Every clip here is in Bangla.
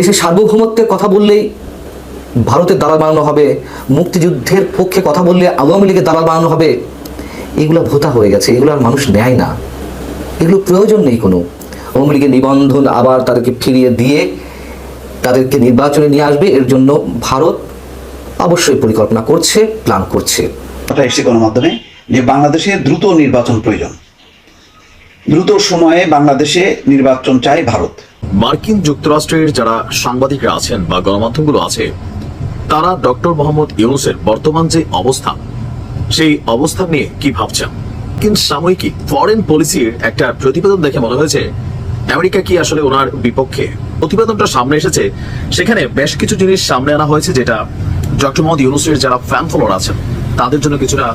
দেশের সার্বভৌমত্বের কথা বললেই ভারতের দালাল বানানো হবে, মুক্তিযুদ্ধের পক্ষে কথা বললে আওয়ামী লীগের দালাল বানানো হবে। এগুলো ভোতা হয়ে গেছে, এগুলো আর মানুষ নেয় না। এগুলো প্রয়োজন নেই কোনো। আওয়ামী লীগের নিবন্ধন আবার তাদেরকে ফিরিয়ে দিয়ে তাদেরকে নির্বাচনে নিয়ে আসবে, এর জন্য ভারত অবশ্যই পরিকল্পনা করছে প্ল্যান করছে। এসছে গণমাধ্যমে যে বাংলাদেশে দ্রুত নির্বাচন প্রয়োজন। দ্রুত সময়ে বাংলাদেশে নির্বাচন চায় ভারত। মার্কিন যুক্তরাষ্ট্রের যারা সাংবাদিকরা আছেন বা গণমাধ্যমগুলো আছে, তারা ডক্টর মোহাম্মদ ইউনুসের বর্তমান যে অবস্থা, সেই অবস্থা নিয়ে কি ভাবছেন? কিন্তু সাময়িকী ফরেন পলিসির একটা প্রতিবেদন দেখে মনে হয়েছে, আমেরিকা কি আসলে ওনার বিপক্ষে? প্রতিবেদনটা সামনে এসেছে, সেখানে বেশ কিছু জিনিস সামনে আনা হয়েছে যেটা ডক্টর মোহাম্মদ ইউনুসের যারা ফ্যান ফলোয়ার আছেন, তাদের জন্য কিছুটা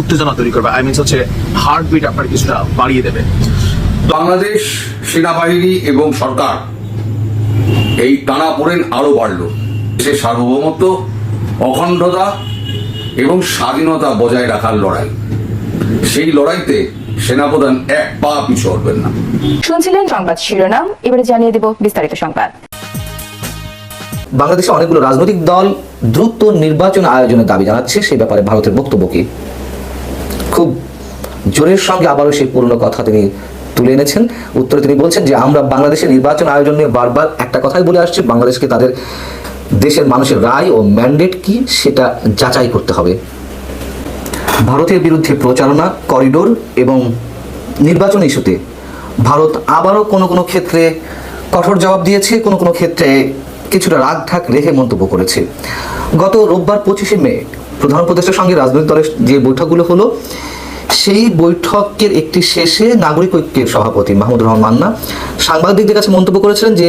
উত্তেজনা তৈরি করবে। আই মিনস হচ্ছে হার্টবিট আপনার কিছুটা বাড়িয়ে দেবে। বাংলাদেশ সেনাবাহিনী এবং সরকার এই টানাপোড়েন আরও বাড়ল। দেশের সার্বভৌমত্ব অখণ্ডতা এবং স্বাধীনতা বজায় রাখার লড়াই। সেই লড়াইতে সেনাপ্রধান এক পা পিছু হবেন না। শুনছিলেন সংবাদ শিরোনাম এবারে জানিয়ে দেব বিস্তারিত সংবাদ। বাংলাদেশে অনেকগুলো রাজনৈতিক দল দ্রুত নির্বাচন আয়োজনের দাবি জানাচ্ছে সেই ব্যাপারে ভারতের বক্তব্য কি? খুব জোরের সঙ্গে আবারও সেই পুরনো কথা তিনি তুলে এনেছেন। উত্তরে তিনি বলছেন যে, আমরা বাংলাদেশের নির্বাচন আয়োজন নিয়ে বারবার একটা কথাই বলে আসছি। বাংলাদেশকে তাদের দেশের মানুষের রায় ও ম্যান্ডেট কি সেটা যাচাই করতে হবে। ভারতের বিরুদ্ধে প্রচারণা করিডোর এবং নির্বাচন ইস্যুতে ভারত আবারও কোনো কোনো ক্ষেত্রে কঠোর জবাব দিয়েছে, কোনো কোনো ক্ষেত্রে কিছুটা রাগ ঢাক রেখে মন্তব্য করেছে। গত রোববার পঁচিশে মে প্রধান উপদেষ্টার সঙ্গে রাজনৈতিক দলের যে বৈঠকগুলো হলো সেই বৈঠকের একটি শেষে নাগরিক ঐক্যের সভাপতি মাহমুদুর রহমান মান্না সাংবাদিকদের কাছে মন্তব্য করেছিলেন যে,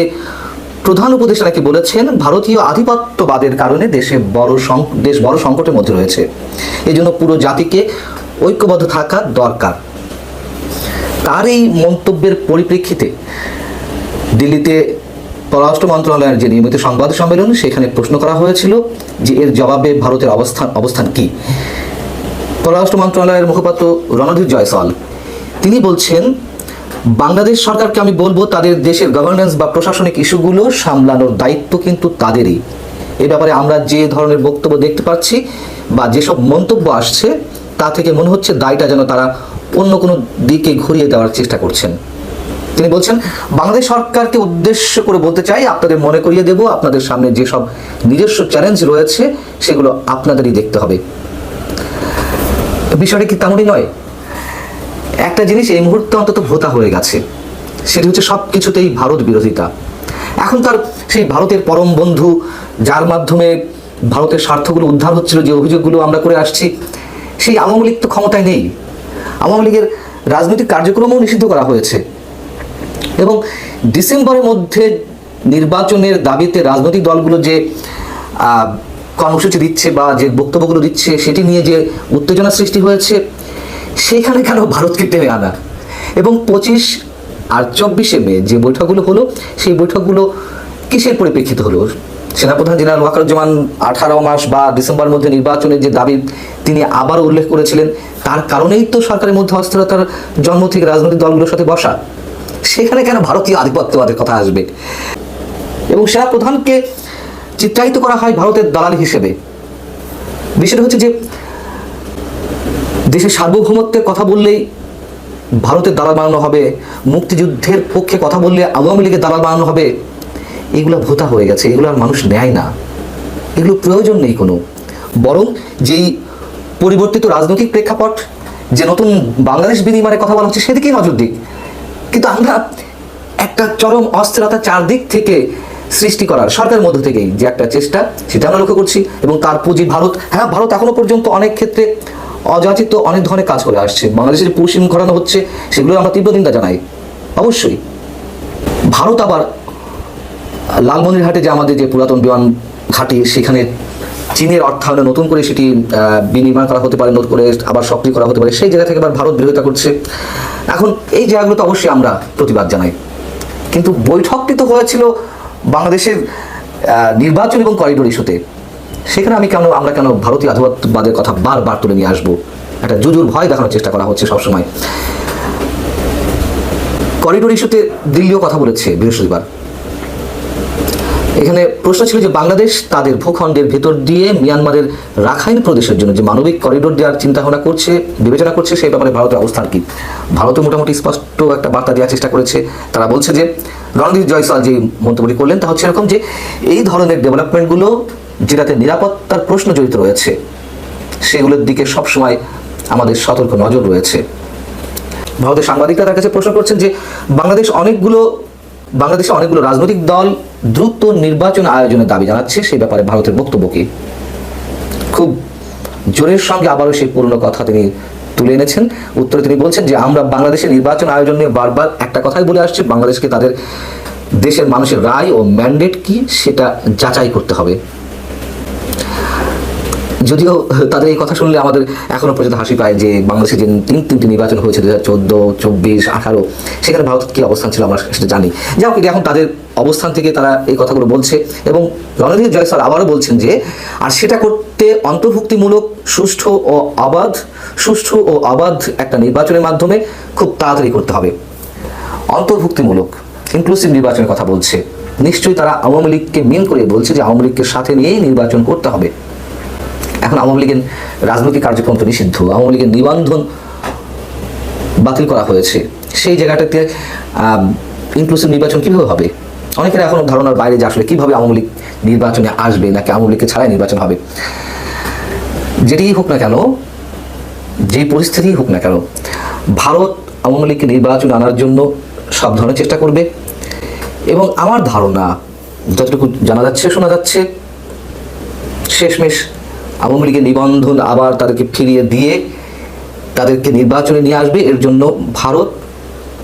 প্রধান উপদেষ্টা নাকি বলেছেন, ভারতীয় আধিপত্যবাদের কারণে দেশে বড় দেশ বড় সংকটের মধ্যে রয়েছে। এই জন্য পুরো জাতিকে ঐক্যবদ্ধ থাকা দরকার। তার এই মন্তব্যের পরিপ্রেক্ষিতে দিল্লিতে পররাষ্ট্র মন্ত্রণালয়ের যে নিয়মিত সংবাদ সম্মেলন, সেখানে প্রশ্ন করা হয়েছিল যে, এর জবাবে ভারতের অবস্থান অবস্থান কি? পররাষ্ট্র মন্ত্রণালয়ের মুখপাত্র রণধীর জয়সওয়াল। তিনি বলছেন, বাংলাদেশ সরকারকে আমি বলব তাদের দেশের গভর্নেন্স বা প্রশাসনিক ইস্যুগুলো সামলানোর দায়িত্ব কিন্তু তাদেরই। এ ব্যাপারে আমরা যে ধরনের বক্তব্য দেখতে পাচ্ছি বা যেসব মন্তব্য আসছে, তা থেকে মনে হচ্ছে দায়টা যেন তারা অন্য কোনো দিকে ঘুরিয়ে দেওয়ার চেষ্টা করছেন। তিনি বলছেন, বাংলাদেশ সরকারকে উদ্দেশ্য করে বলতে চাই, আপনাদের মনে করিয়ে দেব, আপনাদের সামনে যেসব নিজস্ব চ্যালেঞ্জ রয়েছে, সেগুলো আপনাদেরই দেখতে হবে। বিষয়টা কি তেমনই নয়? একটা জিনিস এই মুহূর্তে অন্তত ভোতা হয়ে গেছে। সেটি হচ্ছে সব কিছুতেই ভারত বিরোধিতা। এখন তার সেই ভারতের পরম বন্ধু, যার মাধ্যমে ভারতের স্বার্থগুলো উদ্ধার হচ্ছিল যে অভিযোগগুলো আমরা করে আসছি, সেই আওয়ামী লীগ তো ক্ষমতায় নেই। আওয়ামী লীগের রাজনৈতিক কার্যক্রমও নিষিদ্ধ করা হয়েছে। এবং ডিসেম্বরের মধ্যে নির্বাচনের দাবিতে রাজনৈতিক দলগুলো যে কর্মসূচি দিচ্ছে বা যে বক্তব্যগুলো দিচ্ছে, সেটি নিয়ে যে উত্তেজনা সৃষ্টি হয়েছে, সেখানে কেন ভারতকে টেনে আনা এবং পঁচিশ আর চব্বিশে মে যে বৈঠকগুলো হলো, সেই বৈঠকগুলো কিসের পরিপ্রেক্ষিতে হলো? সেনাপ্রধান জেনারেল ওয়াকারুজ্জামান আঠারো মাস বা ডিসেম্বর মধ্যে নির্বাচনের যে দাবি তিনি আবার উল্লেখ করেছিলেন, তার কারণেই তো সরকারের মধ্যে অস্থিরতার জন্ম থেকে রাজনৈতিক দলগুলোর সাথে বসা। সেখানে কেন ভারতীয় আধিপত্যবাদের কথা আসবে? এবং সেনা প্রধানকে চিত্রায়িত করা হয় ভারতের দালাল হিসেবে। বিষয়টা হচ্ছে যে, দেশের সার্বভৌমত্বের কথা বললেই ভারতের দালাল বানানো হবে, মুক্তিযুদ্ধের পক্ষে কথা বললে আওয়ামী লীগের দালাল বানানো হবে, এগুলো ভোতা হয়ে গেছে, এগুলো আর মানুষ নেয় না। এগুলো প্রয়োজন নেই কোনো। বরং যেই পরিবর্তিত রাজনৈতিক প্রেক্ষাপট, যে নতুন বাংলাদেশ বিনিময়ের কথা বলা হচ্ছে, সেদিকেই নজর দিক। কিন্তু আমরা একটা চরম অস্থিরতা চারদিক থেকে সৃষ্টি করার সরকারের মধ্য থেকেই যে একটা চেষ্টা, সেটা আমরা লক্ষ্য করছি। এবং তার পুঁজি ভারত হ্যাঁ ভারত এখনও পর্যন্ত অনেক ক্ষেত্রে অযাচিত, অনেক ধরনের কাজ করে আসছে। বাংলাদেশের পশ্চিম ঘটানো হচ্ছে সেগুলো আমরা তীব্র নিন্দা জানাই। অবশ্যই। ভারত আবার লালমনিরহাটে যে আমাদের যে পুরাতন বিমান ঘাঁটি, সেখানে চীনের অর্থায়নে নতুন করে সেটি বিনির্মাণ করা হতে পারে, নতুন করে আবার সক্রিয় করা হতে পারে, সেই জায়গা থেকে আবার ভারত বিরোধিতা করছে। এখন এই জায়গাগুলোতে অবশ্যই আমরা প্রতিবাদ জানাই। কিন্তু বৈঠকটি তো হয়েছিল বাংলাদেশের নির্বাচন এবং করিডোর ইস্যুতে সেখানে আমি কেন, আমরা কেন ভারতীয় আধিপত্যবাদের কথা বারবার তুলে নিয়ে আসব? একটা জুজুর ভয় দেখানোর চেষ্টা করা হচ্ছে সবসময়। করিডোর ইস্যুতে দিল্লিও কথা বলেছে বৃহস্পতিবার। এখানে প্রশ্ন ছিল যে বাংলাদেশ তাদের ভূখণ্ডের ভেতর দিয়ে মিয়ানমারের রাখাইন প্রদেশের জন্য যে মানবিক করিডোর দেওয়ার চিন্তা ভাবনা করছে, বিবেচনা করছে, সেই ব্যাপারে ভারতের অবস্থান কি? ভারতও মোটামুটি স্পষ্ট একটা বার্তা দেওয়ার চেষ্টা করেছে। তারা বলছে যে রণদীপ জয়সওয়াল যে মন্তব্যটি করলেন, তা হচ্ছে এরকম যে, এই ধরনের ডেভেলপমেন্টগুলো যেটাতে নিরাপত্তার প্রশ্ন জড়িত রয়েছে, সেগুলোর দিকে সবসময় আমাদের সতর্ক নজর রয়েছে। ভারতের সাংবাদিকরা তার কাছে প্রশ্ন করছেন যে, বাংলাদেশ অনেকগুলো বাংলাদেশে অনেকগুলো রাজনৈতিক দল দ্রুত নির্বাচন আয়োজনের দাবি জানাচ্ছে, সেই ব্যাপারে ভারতের বক্তব্য কি? খুব জোরের সঙ্গে আবারও সেই পুরনো কথা তিনি তুলে এনেছেন। উত্তরে তিনি বলছেন যে, আমরা বাংলাদেশের নির্বাচন আয়োজন নিয়ে বারবার একটা কথাই বলে আসছি, বাংলাদেশকে তাদের দেশের মানুষের রায় ও ম্যান্ডেট কি সেটা যাচাই করতে হবে। যদিও তাদের এই কথা শুনলে আমাদের এখনও পর্যন্ত হাসি পায় যে বাংলাদেশে যে তিন তিনটি নির্বাচন হয়েছে দু হাজার চোদ্দ, চব্বিশ, আঠারো, সেখানে ভারত কি অবস্থান ছিল আমরা সেটা জানি। যাই হোক, এখন তাদের অবস্থান থেকে তারা এই কথাগুলো বলছে এবং রণদীপ জয়সওয়াল আবারও বলছেন যে, আর সেটা করতে অন্তর্ভুক্তিমূলক, সুষ্ঠু ও অবাধ সুষ্ঠু ও অবাধ একটা নির্বাচনের মাধ্যমে খুব তাড়াতাড়ি করতে হবে। অন্তর্ভুক্তিমূলক ইনক্লুসিভ নির্বাচনের কথা বলছে। নিশ্চয়ই তারা আওয়ামী লীগকে মিন করে বলছে যে, আওয়ামী লীগকে সাথে নিয়েই নির্বাচন করতে হবে। এখন আওয়ামী লীগের রাজনৈতিক কার্যক্রম তো নিষিদ্ধ। আওয়ামী লীগের নিবন্ধন বাতিল করা হয়েছে। সেই জায়গাটাতে ইনক্লুসিভ নির্বাচন কীভাবে হবে? অনেকের এখনও ধারণার বাইরে যে আসলে কীভাবে আওয়ামী লীগ নির্বাচনে আসবে নাকি আওয়ামী লীগকে ছাড়াই নির্বাচন হবে। যেটি হোক না কেন, যে পরিস্থিতি হোক না কেন, ভারত আওয়ামী লীগকে নির্বাচন আনার জন্য সব ধরনের চেষ্টা করবে। এবং আমার ধারণা, যতটুকু জানা যাচ্ছে, শোনা যাচ্ছে, শেষমেশ আওয়ামী লীগের নিবন্ধন আবার তাদেরকে ফিরিয়ে দিয়ে তাদেরকে নির্বাচনে নিয়ে আসবে, এর জন্য ভারত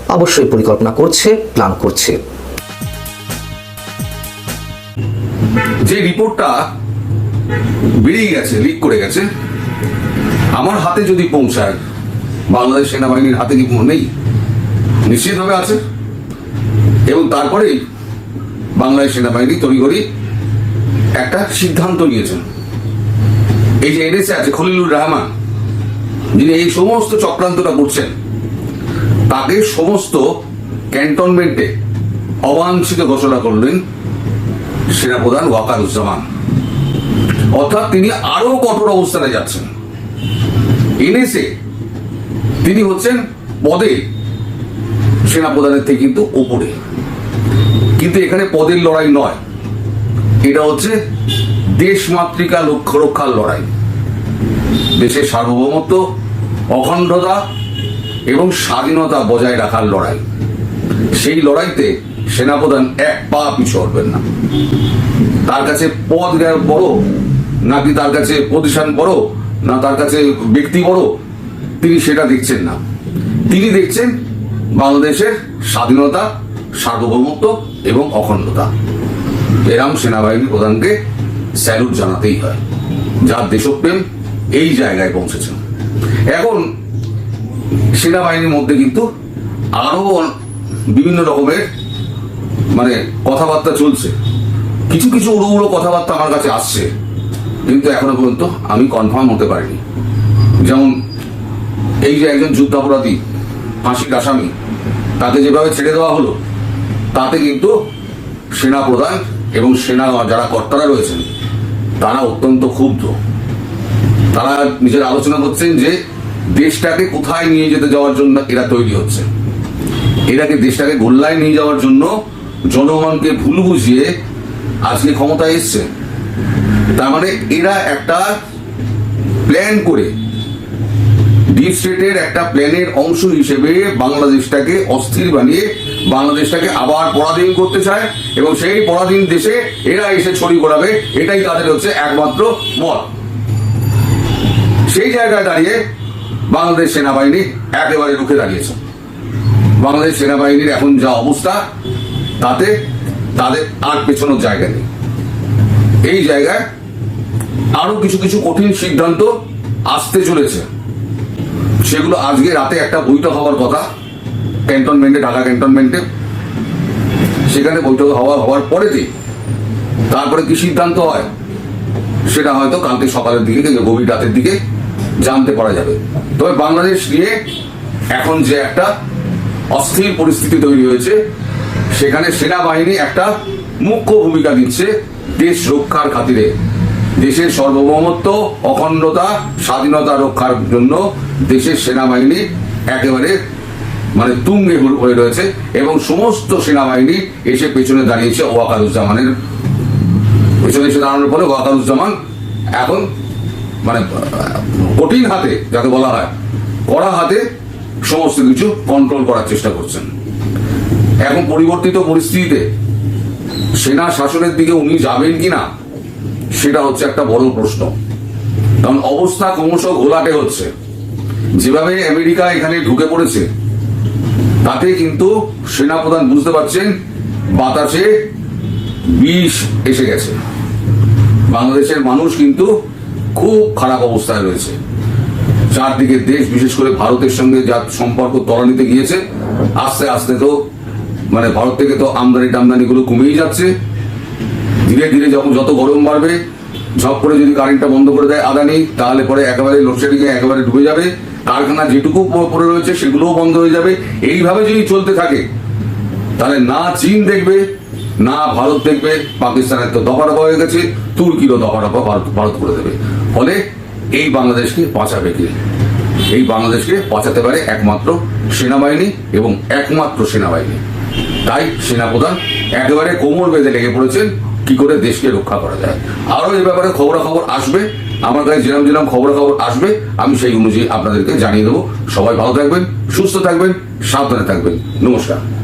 অবশ্যই পরিকল্পনা করছে প্ল্যান করছে। যে রিপোর্টটা বেরিয়ে গেছে লিক করে গেছে, আমার হাতে যদি পৌঁছায়, বাংলাদেশ সেনাবাহিনীর হাতে কি নেই? নিশ্চিতভাবে আছে। এবং তারপরেই বাংলাদেশ সেনাবাহিনী তড়িঘড়ি একটা সিদ্ধান্ত নিয়েছেন এই যে এনএসএ আছে খলিলুর রহমান, যিনি এই সমস্ত চক্রান্তটা করছেন, তাকে সমস্ত ক্যান্টনমেন্টে অবাঞ্ছিত ঘোষণা করলেন সেনাপ্রধান ওয়াকারুজ্জামান। অর্থাৎ তিনি আরও কঠোর অবস্থানে যাচ্ছেন। এনএসএ তিনি হচ্ছেন পদে সেনাপ্রধানের থেকে কিন্তু ওপরে। কিন্তু এখানে পদের লড়াই নয়। এটা হচ্ছে দেশমাতৃকা লক্ষ্য রক্ষার লড়াই। দেশের সার্বভৌমত্ব, অখণ্ডতা এবং স্বাধীনতা বজায় রাখার লড়াই। সেই লড়াইতে সেনাপ্রধান এক পা পিছু হবেন না। তার কাছে পদ বড় নাকি তার কাছে প্রতিষ্ঠান বড় না তার কাছে ব্যক্তি বড় তিনি সেটা দেখছেন না। তিনি দেখছেন বাংলাদেশের স্বাধীনতা, সার্বভৌমত্ব এবং অখণ্ডতা। এরাম সেনাবাহিনী প্রধানকে স্যালুট জানাতেই হয় যার দেশপ্রেম এই জায়গায় পৌঁছেছেন এখন সেনাবাহিনীর মধ্যে কিন্তু আরও বিভিন্ন রকমের মানে কথাবার্তা চলছে। কিছু কিছু উড়ো উড়ো কথাবার্তা আমার কাছে আসছে, কিন্তু এখনও পর্যন্ত আমি কনফার্ম হতে পারিনি। যেমন এই যে একজন যুদ্ধাপরাধী, ফাঁসির আসামি তাকে যেভাবে ছেড়ে দেওয়া হলো, তাতে কিন্তু সেনা প্রধান এবং সেনা যারা কর্তারা রয়েছেন, তারা অত্যন্ত ক্ষুব্ধ। তারা নিজের আলোচনা করছেন যে দেশটাকে কোথায় নিয়ে যেতে যাওয়ার জন্য এরা তৈরি হচ্ছে। এরাকে দেশটাকে গোল্লায় নিয়ে যাওয়ার জন্য জনগণকে ভুল বুঝিয়ে আজকে ক্ষমতায় এসছে। তার মানে এরা একটা প্ল্যান করে ডিপ স্টেটের একটা প্ল্যানের অংশ হিসেবে বাংলাদেশটাকে অস্থির বানিয়ে বাংলাদেশটাকে আবার পরাধীন করতে চায় এবং সেই পরাধীন দেশে এরা এসে ছড়ি ঘোরাবে এটাই তাদের হচ্ছে একমাত্র মত সেই জায়গায় দাঁড়িয়ে বাংলাদেশ সেনাবাহিনী একেবারে রুখে দাঁড়িয়েছে। বাংলাদেশ সেনাবাহিনীর এখন যা অবস্থা, তাতে তাদের আর পেছনোর জায়গা নেই। এই জায়গায় আরও কিছু কিছু কঠিন সিদ্ধান্ত আসতে চলেছে। সেগুলো আজকে রাতে একটা বৈঠক হওয়ার কথা ক্যান্টনমেন্টে ঢাকা ক্যান্টনমেন্টে সেখানে বৈঠক হওয়া হওয়ার পরেতে তারপরে কি সিদ্ধান্ত হয়? সেটা হয়তো কালকে সকালের দিকে গভীর রাতের দিকে জানতে পারা যাবে। তবে বাংলাদেশ নিয়ে এখন যে একটা অস্থির পরিস্থিতি তৈরি হয়েছে, সেখানে সেনাবাহিনী একটা মুখ্য ভূমিকা নিচ্ছে দেশ রক্ষার খাতিরে। দেশের সার্বভৌমত্ব, অখণ্ডতা, স্বাধীনতা রক্ষার জন্য দেশের সেনাবাহিনী একেবারে মানে তুঙ্গে হয়ে রয়েছে এবং সমস্ত সেনাবাহিনী এসে পেছনে দাঁড়িয়েছে ওয়াকারুজ্জামানের পেছনে এসে দাঁড়ানোর পরে ওয়াকারুজ্জামান এখন মানে কঠিন হাতে, যাকে বলা হয়, কড়া হাতে সমস্ত কিছু কন্ট্রোল করার চেষ্টা করছেন। এখন পরিবর্তিত পরিস্থিতিতে সেনা শাসনের দিকে উনি যাবেন কিনা সেটা হচ্ছে একটা বড় প্রশ্ন। কারণ অবস্থা ক্রমশ ঘোলাটে হচ্ছে। যেভাবে আমেরিকা এখানে ঢুকে পড়েছে, তাতে কিন্তু সেনাপ্রধান বুঝতে পারছেন, বাতাসে বিষ এসে গেছে। বাংলাদেশের মানুষ কিন্তু খুব খারাপ অবস্থায় রয়েছে। চারদিকে দেশ, বিশেষ করে ভারতের সঙ্গে যা সম্পর্ক তলানিতে গিয়েছে, আস্তে আস্তে তো মানে ভারত থেকে তো আমদানি টামদানি গুলো কমেই যাচ্ছে। ধীরে ধীরে যখন যত গরম বাড়বে ঝপ করে যদি কারেন্টটা বন্ধ করে দেয় আদানি, তাহলে পরে একেবারে লোডশেডিং একেবারে ডুবে যাবে। কারখানা যেটুকু প- পড়ে রয়েছে সেগুলোও বন্ধ হয়ে যাবে। এইভাবে যদি চলতে থাকে, তাহলে না চীন দেখবে, না ভারত দেখবে, পাকিস্তানের তো দফারফা হয়ে গেছে, তুর্কিরও দফারফা ভারত ভারত করে দেবে। ফলে এই বাংলাদেশকে বাঁচাবে কে? এই বাংলাদেশকে বাঁচাতে পারে একমাত্র সেনাবাহিনী এবং একমাত্র সেনাবাহিনী। তাই সেনাপ্রধান একেবারে কোমর বেঁধে লেগে পড়েছেন কি করে দেশকে রক্ষা করা যায়? আরও এ ব্যাপারে খবরাখবর আসবে, আমার কাছে যেরকম যেরকম খবরাখবর আসবে, আমি সেই অনুযায়ী আপনাদেরকে জানিয়ে দেবো। সবাই ভালো থাকবেন, সুস্থ থাকবেন, সাবধানে থাকবেন। নমস্কার।